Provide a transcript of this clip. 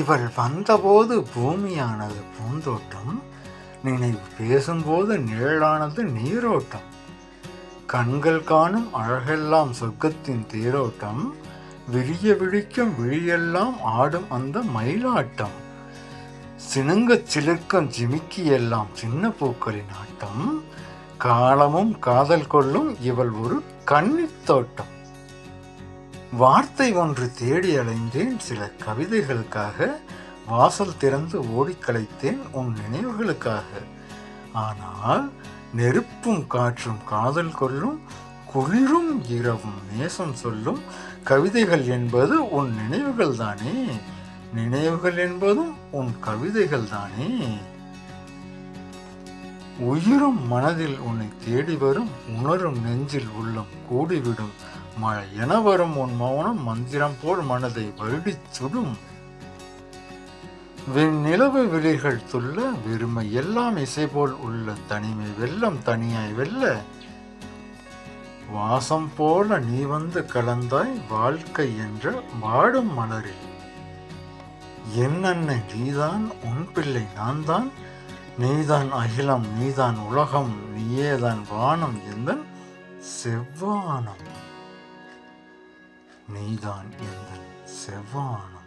இவள் வந்தபோது பூமியானது பூந்தோட்டம் நினைவு பேசும்போது நிழலானது நீரோட்டம். கண்கள் காணும் அழகெல்லாம் சொர்க்கத்தின் தேரோட்டம் விழிய விழிக்கும் விழியெல்லாம் ஆடும் அந்த மயிலாட்டம். சினுங்கச் சிலிர்க்கும் ஜிமிக்கி எல்லாம் சின்ன பூக்களின் ஆட்டம். காலமும் காதல் கொள்ளும் இவள் ஒரு கண்ணித்தோட்டம் வார்த்தை ஒன்று தேடி அலைந்தேன். சில கவிதைகளுக்காக வாசல் திறந்து ஓடிக்கலைத்தேன் உன் நினைவுகளுக்காக. ஆனால் நெருப்பும் காற்றும் காதல் கொள்ளும் குளிரும் இரவும் நேசம் சொல்லும் கவிதைகள் என்பது உன் நினைவுகள் தானே? நினைவுகள் என்பதும் உன் கவிதைகள் தானே? உயிரும் மனதில் உன்னை தேடி வரும் உணரும் நெஞ்சில் உள்ளம் கூடிவிடும். என வரும் உன் மௌனம் மந்திரம் போல் மனதை வருடி சுடும். நிலவு விழிகள் துள்ள வெறுமை எல்லாம் இசை போல் உள்ள தனிமை வெள்ளம் தனியாய் வெல்ல. வாசம் போல நீ வந்து கலந்தாய் வாழ்க்கை என்ற வாடும் மலரில். என்னென்ன நீதான் உன் பிள்ளை நான் தான் நீதான் அகிலம் நீதான் உலகம் நீயேதான் வானம் எந்தன் செவ்வானம். நீதான் எந்த செவ்வானம்